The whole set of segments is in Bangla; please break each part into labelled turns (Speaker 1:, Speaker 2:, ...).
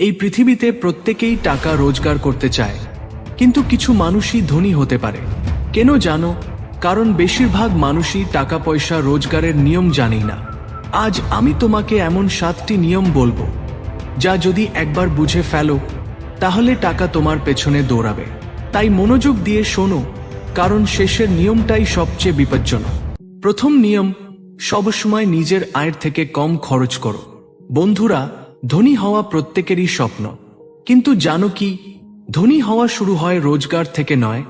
Speaker 1: এই পৃথিবীতে প্রত্যেকেই টাকা রোজগার করতে চায়, কিন্তু কিছু মানুষই ধনী হতে পারে। কেন জানো? কারণ বেশিরভাগ মানুষই টাকা পয়সা রোজগারের নিয়ম জানেই না। আজ আমি তোমাকে এমন সাতটি নিয়ম বলব, যা যদি একবার বুঝে ফেলো, তাহলে টাকা তোমার পেছনে দৌড়াবে। তাই মনোযোগ দিয়ে শোনো, কারণ শেষের নিয়মটাই সবচেয়ে বিপজ্জনক। প্রথম নিয়ম, সবসময় নিজের আয়ের থেকে কম খরচ করো। বন্ধুরা ধনী হওয়া প্রত্যেকেরই স্বপ্ন। কিন্তু জানো কি, ধনী হওয়া শুরু হয় রোজগার থেকে নয়,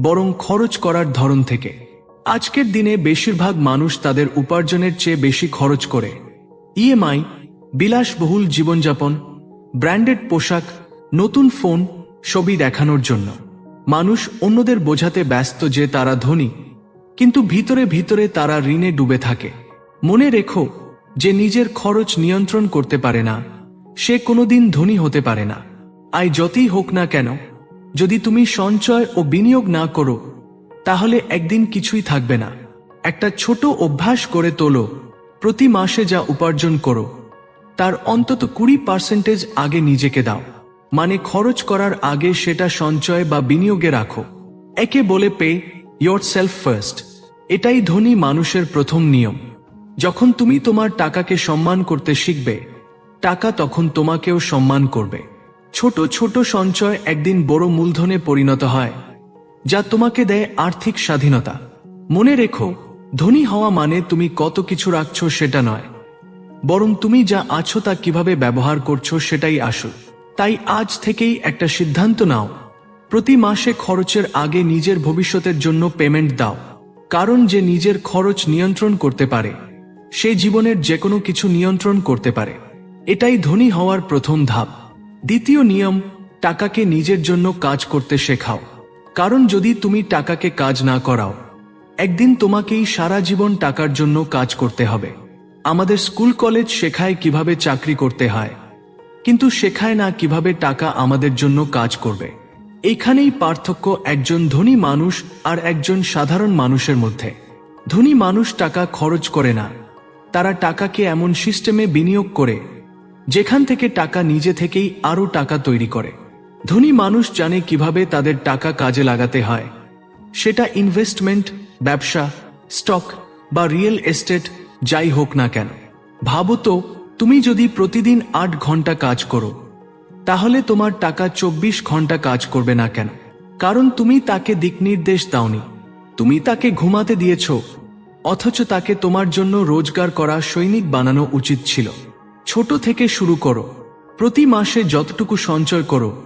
Speaker 1: বরং খরচ করার ধরন থেকে। আজকের দিনে বেশিরভাগ মানুষ তাদের উপার্জনের চেয়ে বেশি খরচ করে। ইএমআই, বিলাসবহুল জীবনযাপন, ব্র্যান্ডেড পোশাক, নতুন ফোন ছবি দেখানোর জন্য। মানুষ অন্যদের বোঝাতে ব্যস্ত যে তারা ধনী, কিন্তু ভিতরে ভিতরে তারা ঋণে ডুবে থাকে। মনে রেখো যে নিজের খরচ নিয়ন্ত্রণ করতে পারে না, সে কোনোদিন ধনী হতে পারে না। আয় যতই হোক না কেন, যদি তুমি সঞ্চয় ও বিনিয়োগ না করো, তাহলে একদিন কিছুই থাকবে না। একটা ছোট অভ্যাস করে তোলো, প্রতি মাসে যা উপার্জন করো, তার অন্তত কুড়ি পার্সেন্টেজ আগে নিজেকে দাও। মানে খরচ করার আগে সেটা সঞ্চয় বা বিনিয়োগে রাখো। একে বলে পে ইয়োর সেলফ ফার্স্ট। এটাই ধনী মানুষের প্রথম নিয়ম। যখন তুমি তোমার টাকাকে সম্মান করতে শিখবে, টাকা তখন তোমাকেও সম্মান করবে। ছোট ছোট সঞ্চয় একদিন বড় মূলধনে পরিণত হয়, যা তোমাকে দেয় আর্থিক স্বাধীনতা। মনে রেখো, ধনী হওয়া মানে তুমি কত কিছু রাখছ সেটা নয়। বরং তুমি যা আছো তা কীভাবে ব্যবহার করছ সেটাই আসল। তাই আজ থেকেই একটা সিদ্ধান্ত নাও। প্রতি মাসে খরচের আগে নিজের ভবিষ্যতের জন্য পেমেন্ট দাও। কারণ যে নিজের খরচ নিয়ন্ত্রণ করতে পারে সে জীবনের যে কোনো কিছু নিয়ন্ত্রণ করতে পারে। এটাই ধনী হওয়ার প্রথম ধাপ। দ্বিতীয় নিয়ম, টাকাকে নিজের জন্য কাজ করতে শেখাও। কারণ যদি তুমি টাকাকে কাজ না করাও, একদিন তোমাকেই সারা জীবন টাকার জন্য কাজ করতে হবে। আমাদের স্কুল, কলেজ শেখায় কীভাবে চাকরি করতে হয়। কিন্তু শেখায় না কীভাবে টাকা আমাদের জন্য কাজ করবে। এখানেই পার্থক্য একজন ধনী মানুষ আর একজন সাধারণ মানুষের মধ্যে। ধনী মানুষ টাকা খরচ করে না। তারা টাকাকে এমন সিস্টেমে বিনিয়োগ করে, যেখান থেকে টাকা নিজে থেকেই আরও টাকা তৈরি করে। ধনী মানুষ জানে কীভাবে তাদের টাকা কাজে লাগাতে হয়। সেটা ইনভেস্টমেন্ট ব্যবসা স্টক বা রিয়েল এস্টেট যাই হোক না কেন। ভাবো তো, তুমি যদি প্রতিদিন আট ঘণ্টা কাজ করো, তাহলে তোমার টাকা চব্বিশ ঘণ্টা কাজ করবে না কেন? কারণ তুমি তাকে দিকনির্দেশ দাওনি। তুমি তাকে ঘুমাতে দিয়েছ অথচ তাকে তোমার জন্য রোজগার করা সৈনিক বানানো উচিত ছিল। ছোট থেকে শুরু করো। প্রতি মাসে যতটুকু সঞ্চয় করো,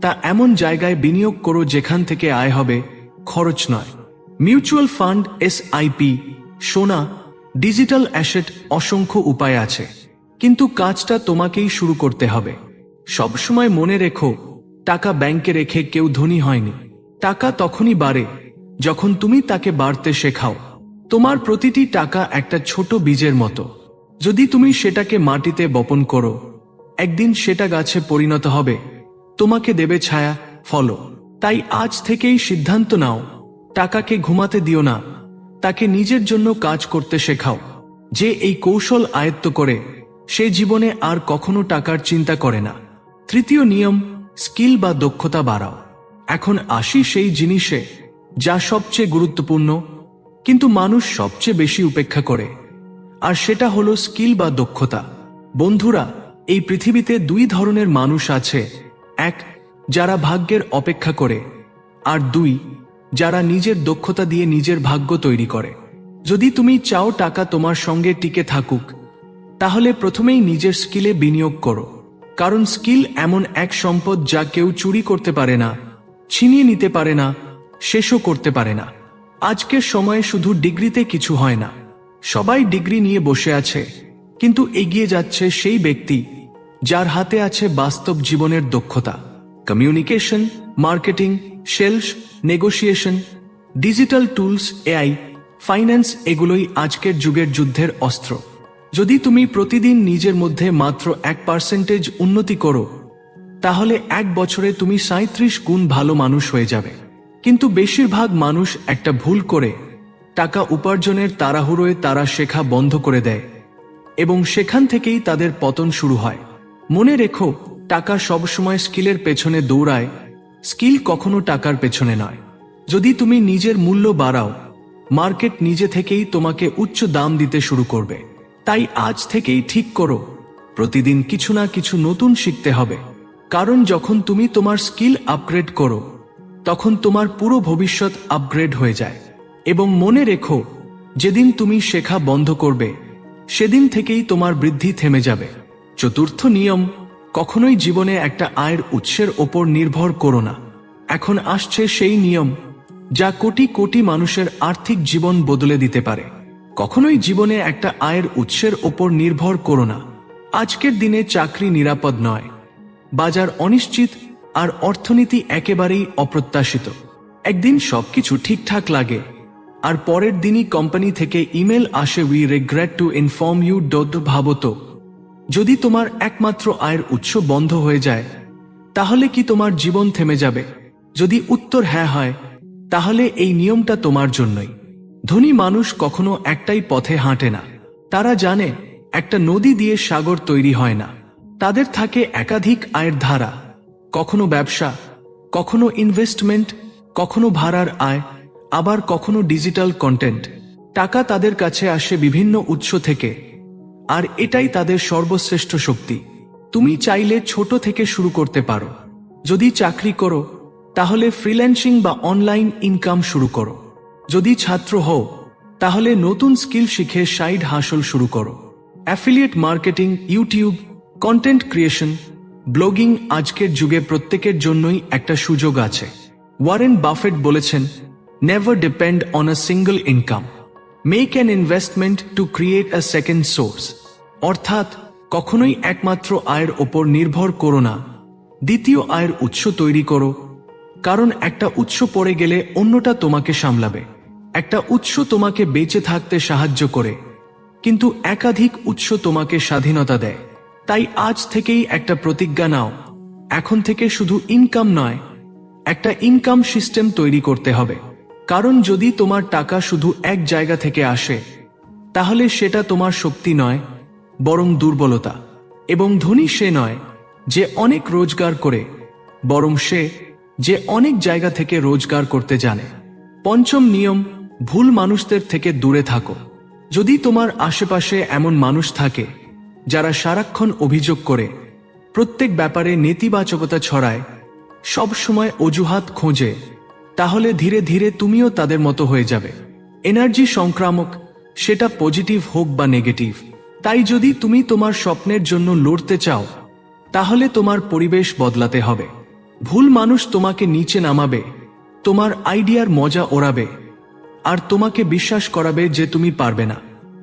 Speaker 1: তা এমন জায়গায় বিনিয়োগ করো যেখান থেকে আয় হবে, খরচ নয়। মিউচুয়াল ফান্ড এস আইপি সোনা, ডিজিটাল অ্যাসেট অসংখ্য উপায় আছে। কিন্তু কাজটা তোমাকেই শুরু করতে হবে। সবসময় মনে রেখো, টাকা ব্যাংকে রেখে কেউ ধনী হয়নি। টাকা তখনই বাড়ে, যখন তুমি তাকে বাড়তে শেখাও। তোমার প্রতিটি টাকা একটা ছোট বীজের মতো। যদি তুমি সেটাকে মাটিতে বপন করো, একদিন সেটা গাছে পরিণত হবে। তোমাকে দেবে ছায়া ফলো তাই আজ থেকেই সিদ্ধান্ত নাও, টাকাকে ঘুমাতে দিও না, তাকে নিজের জন্য কাজ করতে শেখাও। যে এই কৌশল আয়ত্ত করে, সে জীবনে আর কখনো টাকার চিন্তা করে না। তৃতীয় নিয়ম, স্কিল বা দক্ষতা বাড়াও। এখন আসি সেই জিনিসে, যা সবচেয়ে গুরুত্বপূর্ণ কিন্তু মানুষ সবচেয়ে বেশি উপেক্ষা করে। আর সেটা হলো স্কিল বা দক্ষতা। বন্ধুরা, এই পৃথিবীতে দুই ধরনের মানুষ আছে। এক, যারা ভাগ্যের অপেক্ষা করে। আর দুই, যারা নিজের দক্ষতা দিয়ে নিজের ভাগ্য তৈরি করে। যদি তুমি চাও টাকা তোমার সঙ্গে টিকে থাকুক, তাহলে প্রথমেই নিজের স্কিলে বিনিয়োগ করো। কারণ স্কিল এমন এক সম্পদ যা কেউ চুরি করতে পারে না, ছিনিয়ে নিতে পারে না, শেষও করতে পারে না। আজকের সময়ে শুধু ডিগ্রিতে কিছু হয় না। সবাই ডিগ্রি নিয়ে বসে আছে, কিন্তু এগিয়ে যাচ্ছে সেই ব্যক্তি যার হাতে আছে বাস্তব জীবনের দক্ষতা। Communication marketing sales negotiation digital tools AI finance এগুলোই আজকের যুগের যুদ্ধের অস্ত্র। যদি তুমি প্রতিদিন নিজের মধ্যে মাত্র এক পার্সেন্টেজ উন্নতি করো, তাহলে এক বছরে তুমি সাঁত্রিশ গুণ ভালো মানুষ হয়ে যাবে। কিন্তু বেশিরভাগ মানুষ একটা ভুল করে টাকা উপার্জনের তাড়াহুড়োয় তারা শেখা বন্ধ করে দেয় এবং সেখান থেকেই তাদের পতন শুরু হয়। মনে রেখো, টাকা সবসময় স্কিলের পেছনে দৌড়ায়, স্কিল কখনো টাকার পেছনে নয়। যদি তুমি নিজের মূল্য বাড়াও, মার্কেট নিজে থেকেই তোমাকে উচ্চ দাম দিতে শুরু করবে। তাই আজ থেকেই ঠিক করো, প্রতিদিন কিছু না কিছু নতুন শিখতে হবে। কারণ যখন তুমি তোমার স্কিল আপগ্রেড করো তখন তোমার পুরো ভবিষ্যৎ আপগ্রেড হয়ে যায়। এবং মনে রেখো, যেদিন তুমি শেখা বন্ধ করবে, সেদিন থেকেই তোমার বৃদ্ধি থেমে যাবে। চতুর্থ নিয়ম, কখনোই জীবনে একটা আয়ের উৎসের ওপর নির্ভর করো না। এখন আসছে সেই নিয়ম, যা কোটি কোটি মানুষের আর্থিক জীবন বদলে দিতে পারে। কখনোই জীবনে একটা আয়ের উৎসের ওপর নির্ভর করো না। আজকের দিনে চাকরি নিরাপদ নয়। বাজার অনিশ্চিত আর অর্থনীতি একেবারেই অপ্রত্যাশিত। একদিন সবকিছু ঠিকঠাক লাগে, আর পরের দিনই কোম্পানি থেকে ইমেল আসে we regret to inform you dot ভাবত। যদি তোমার একমাত্র আয়ের উৎস বন্ধ হয়ে যায়, তাহলে কি তোমার জীবন থেমে যাবে? যদি উত্তর হ্যাঁ হয়, তাহলে এই নিয়মটা তোমার জন্যই। ধনী মানুষ কখনো একটাই পথে হাঁটে না। তারা জানে, একটা নদী দিয়ে সাগর তৈরি হয় না। তাদের থাকে একাধিক আয়ের ধারা। কখনো ব্যবসা, কখনো ইনভেস্টমেন্ট কখনো ভাড়ার আয়, আবার কখনো ডিজিটাল কন্টেন্ট টাকা তাদের কাছে আসে বিভিন্ন উৎস থেকে। আর এটাই তাদের সর্বশ্রেষ্ঠ শক্তি। তুমি চাইলে ছোট থেকে শুরু করতে পারো। যদি চাকরি করো, তাহলে ফ্রিল্যান্সিং বা অনলাইন ইনকাম শুরু করো। যদি ছাত্র হও, তাহলে নতুন স্কিল শিখে সাইড হাসল শুরু করো। Affiliate marketing YouTube content creation blogging আজকের যুগে প্রত্যেকের জন্যই একটা সুযোগ আছে। ওয়ারেন বাফেট বলেছেন never depend on a single income make an investment to create a second source অর্থাৎ, কখনোই একমাত্র আয়ের ওপর নির্ভর করো না। দ্বিতীয় আয়ের উৎস তৈরি করো। কারণ একটা উৎস পড়ে গেলে অন্যটা তোমাকে সামলাবে। একটা উৎস তোমাকে বেঁচে থাকতে সাহায্য করে। কিন্তু একাধিক উৎস তোমাকে স্বাধীনতা দেয়। তাই আজ থেকেই একটা প্রতিজ্ঞা নাও। এখন থেকে শুধু ইনকাম নয়, একটা ইনকাম সিস্টেম তৈরি করতে হবে। কারণ যদি তোমার টাকা শুধু এক জায়গা থেকে আসে, তাহলে সেটা তোমার শক্তি নয়, বরং দুর্বলতা। এবং ধনী সে নয় যে অনেক রোজগার করে, বরং সে যে অনেক জায়গা থেকে রোজগার করতে জানে। পঞ্চম নিয়ম, ভুল মানুষদের থেকে দূরে থাকো। যদি তোমার আশেপাশে এমন মানুষ থাকে যারা সারাক্ষণ অভিযোগ করে, প্রত্যেক ব্যাপারে নেতিবাচকতা ছড়ায়, সব সময় অজুহাত খোঁজে, তাহলে ধীরে ধীরে তুমিও তাদের মতো হয়ে যাবে। এনার্জি সংক্রামক, সেটা পজিটিভ হোক বা নেগেটিভ। তাই যদি তুমি তোমার স্বপ্নের জন্য লড়তে চাও, তাহলে তোমার পরিবেশ বদলাতে হবে। ভুল মানুষ তোমাকে নিচে নামাবে, তোমার আইডিয়ার মজা ওড়াবে, আর তোমাকে বিশ্বাস করাবে যে তুমি পারবে না।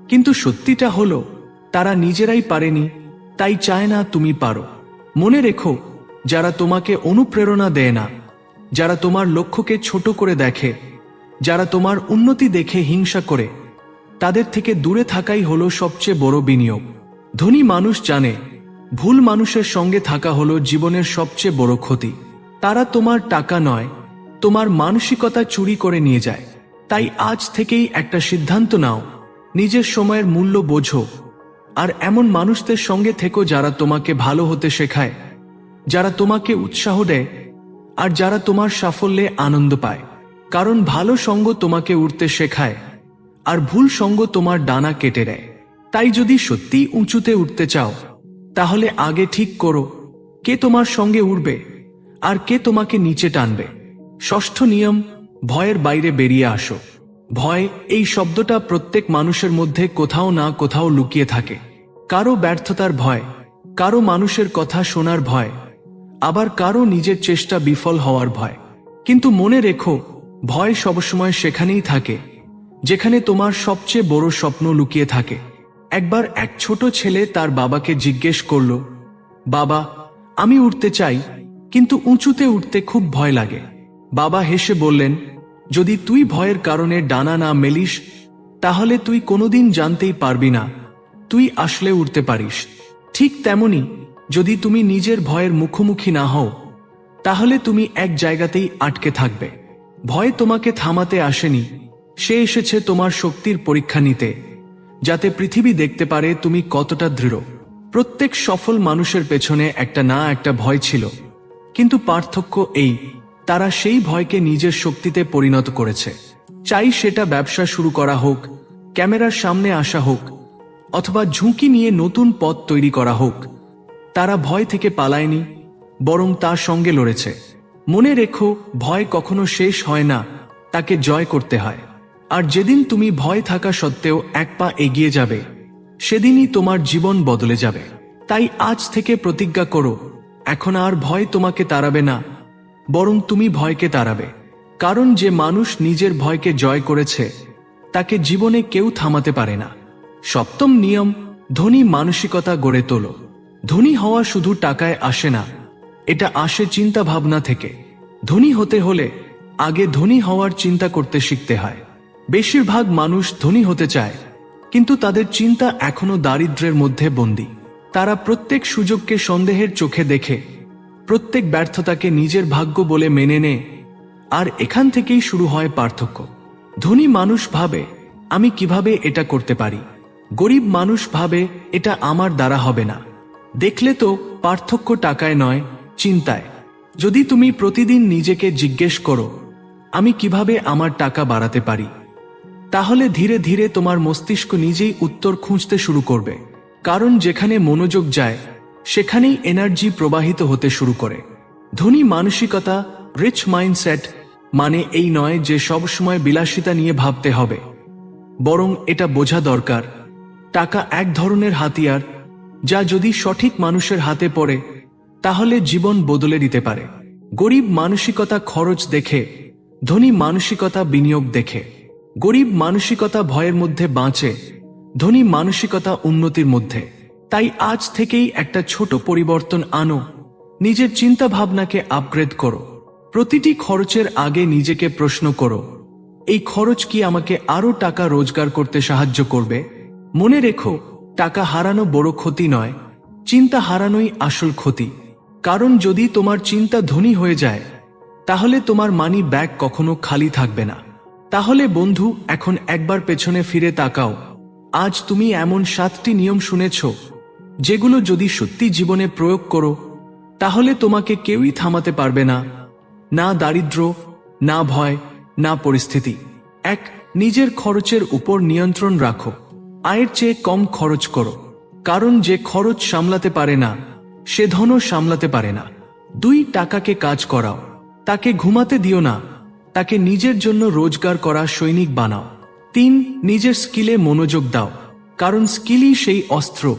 Speaker 1: কিন্তু সত্যিটা হলো তারা নিজেরাই পারেনি, তাই চায় না তুমি পারো। মনে রেখো, যারা তোমাকে অনুপ্রেরণা দেয় না, যারা তোমার লক্ষ্যকে ছোট করে দেখে, যারা তোমার উন্নতি দেখে হিংসা করে, তাদের থেকে দূরে থাকাই হলো সবচেয়ে বড় বিনিয়োগ। ধনী মানুষ জানে, ভুল মানুষের সঙ্গে থাকা হলো জীবনের সবচেয়ে বড় ক্ষতি। তারা তোমার টাকা নয়, তোমার মানসিকতা চুরি করে নিয়ে যায়। তাই আজ থেকেই একটা সিদ্ধান্ত নাও, নিজের সময়ের মূল্য বোঝো আর এমন মানুষদের সঙ্গে থেকো যারা তোমাকে ভালো হতে শেখায়, যারা তোমাকে উৎসাহ দেয়, আর যারা তোমার সাফল্যে আনন্দ পায়। কারণ ভালো সঙ্গ তোমাকে উঠতে শেখায়, আর ভুল সঙ্গ তোমার ডানা কেটে দেয় তাই যদি সত্যি উঁচুতে উঠতে চাও, তাহলে আগে ঠিক করো কে তোমার সঙ্গে উঠবে আর কে তোমাকে নিচে টানবে। ষষ্ঠ নিয়ম, ভয়ের বাইরে বেরিয়ে আসো। ভয়, এই শব্দটা প্রত্যেক মানুষের মধ্যে কোথাও না কোথাও লুকিয়ে থাকে। কারও ব্যর্থতার ভয়, কারও মানুষের কথা শোনার ভয়, আবার কারও নিজের চেষ্টা বিফল হওয়ার ভয়। কিন্তু মনে রেখো, ভয় সবসময় সেখানেই থাকে, যেখানে তোমার সবচেয়ে বড় স্বপ্ন লুকিয়ে থাকে। একবার এক ছোট ছেলে তার বাবাকে জিজ্ঞেস করল, বাবা, আমি উঠতে চাই, কিন্তু উঁচুতে উঠতে খুব ভয় লাগে। বাবা হেসে বললেন, যদি তুই ভয়ের কারণে ডানা না মেলিস, তাহলে তুই কোনোদিন জানতেই পারবি না। তুই আসলে উঠতে পারিস। ঠিক তেমনি যদি তুমি নিজের ভয়ের মুখোমুখি না হও, তাহলে তুমি এক জায়গাতেই আটকে থাকবে। ভয় তোমাকে থামাতে আসেনি, সে এসেছে তোমার শক্তির পরীক্ষা নিতে, যাতে পৃথিবী দেখতে পারে তুমি কতটা দৃঢ়। প্রত্যেক সফল মানুষের পেছনে একটা না একটা ভয় ছিল, কিন্তু পার্থক্য এই, তারা সেই ভয়কে নিজের শক্তিতে পরিণত করেছে। চাই সেটা ব্যবসা শুরু করা হোক, ক্যামেরার সামনে আসা হোক অথবা ঝুঁকি নিয়ে নতুন পথ তৈরি করা হোক। তারা ভয় থেকে পালায়নি, বরং তার সঙ্গে লড়েছে। মনে রেখো, ভয় কখনো শেষ হয় না, তাকে জয় করতে হয়। আর যেদিন তুমি ভয় থাকা সত্ত্বেও এক পা এগিয়ে যাবে, সেদিনই তোমার জীবন বদলে যাবে। তাই আজ থেকে প্রতিজ্ঞা করো, এখন আর ভয় তোমাকে তাড়াবে না, বরং তুমি ভয়কে তাড়াবে। কারণ যে মানুষ নিজের ভয়কে জয় করেছে, তাকে জীবনে কেউ থামাতে পারে না। সপ্তম নিয়ম, ধনী মানসিকতা গড়ে তোলো। ধনী হওয়া শুধু টাকায় আসে না, এটা আসে চিন্তা ভাবনা থেকে। ধনী হতে হলে আগে ধনী হওয়ার চিন্তা করতে শিখতে হয়। বেশিরভাগ মানুষ ধনী হতে চায়, কিন্তু তাদের চিন্তা এখনও দারিদ্র্যের মধ্যে বন্দী। তারা প্রত্যেক সুযোগকে সন্দেহের চোখে দেখে, প্রত্যেক ব্যর্থতাকে নিজের ভাগ্য বলে মেনে নেয় আর এখান থেকেই শুরু হয় পার্থক্য। ধনী মানুষ ভাবে, আমি কীভাবে এটা করতে পারি? গরিব মানুষ ভাবে এটা আমার দ্বারা হবে না। দেখলে তো পার্থক্য টাকায় নয়, চিন্তায়। যদি তুমি প্রতিদিন নিজেকে জিজ্ঞেস করো, আমি কীভাবে আমার টাকা বাড়াতে পারি? তাহলে ধীরে ধীরে তোমার মস্তিষ্ক নিজেই উত্তর খুঁজতে শুরু করবে। কারণ যেখানে মনোযোগ যায়, সেখানেই এনার্জি প্রবাহিত হতে শুরু করে। ধনী মানসিকতা রিচ মাইন্ডসেট মানে এই নয় যে সবসময় বিলাসিতা নিয়ে ভাবতে হবে। বরং এটা বোঝা দরকার টাকা এক ধরনের হাতিয়ার, যা যদি সঠিক মানুষের হাতে পড়ে, তাহলে জীবন বদলে দিতে পারে। গরিব মানসিকতা খরচ দেখে, ধনী মানসিকতা বিনিয়োগ দেখে। গরিব মানসিকতা ভয়ের মধ্যে বাঁচে, ধনী মানসিকতা উন্নতির মধ্যে। তাই আজ থেকেই একটা ছোট পরিবর্তন আনো, নিজের চিন্তা ভাবনাকে আপগ্রেড করো। প্রতিটি খরচের আগে নিজেকে প্রশ্ন করো, এই খরচ কি আমাকে আরও টাকা রোজগার করতে সাহায্য করবে? মনে রেখো, টাকা হারানো বড় ক্ষতি নয়, চিন্তা হারানোই আসল ক্ষতি। কারণ যদি তোমার চিন্তা ধনী হয়ে যায়, তাহলে তোমার মানি ব্যাগ কখনো খালি থাকবে না। তাহলে বন্ধু, এখন একবার পেছনে ফিরে তাকাও। আজ তুমি এমন সাতটি নিয়ম শুনেছ, যেগুলো যদি সত্যি জীবনে প্রয়োগ করো, তাহলে তোমাকে কেউই থামাতে পারবে না। না দারিদ্র না ভয়, না পরিস্থিতি। এক, নিজের খরচের উপর নিয়ন্ত্রণ রাখো। আয়ের চেয়ে কম খরচ করো। কারণ যে খরচ সামলাতে পারে না, সে ধনও সামলাতে পারে না। দুই, টাকাকে কাজ করাও। তাকে ঘুমাতে দিও না। তাকে নিজের জন্য রোজগার করা সৈনিক বানাও। তিন, নিজের স্কিলে মনোযোগ দাও। কারণ স্কিলই সেই অস্ত্র,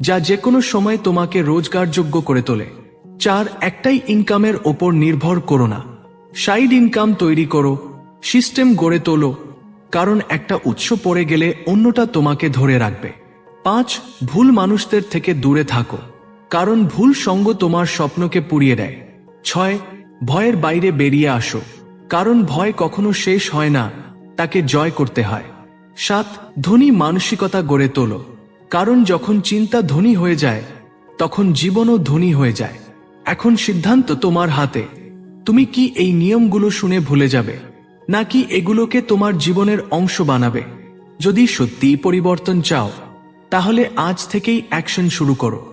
Speaker 1: যা যে কোনো সময় তোমাকে রোজগারযোগ্য করে তোলে। চার, একটাই ইনকামের ওপর নির্ভর করো না। সাইড ইনকাম তৈরি করো। সিস্টেম গড়ে তোলো। কারণ একটা উৎস পড়ে গেলে অন্যটা তোমাকে ধরে রাখবে। পাঁচ, ভুল মানুষদের থেকে দূরে থাকো, কারণ ভুল সঙ্গ তোমার স্বপ্নকে পুড়িয়ে দেয়। ছয়, ভয়ের বাইরে বেরিয়ে আসো, কারণ ভয় কখনো শেষ হয় না, তাকে জয় করতে হয়। সাত, ধনী মানসিকতা গড়ে তোলো, কারণ যখন চিন্তা ধনী হয়ে যায়, তখন জীবনও ধনী হয়ে যায়। এখন সিদ্ধান্ত তোমার হাতে। তুমি কি এই নিয়মগুলো শুনে ভুলে যাবে? নাকি এগুলোকে তোমার জীবনের অংশ বানাবে? যদি সত্যিই পরিবর্তন চাও, তাহলে আজ থেকেই অ্যাকশন শুরু করো।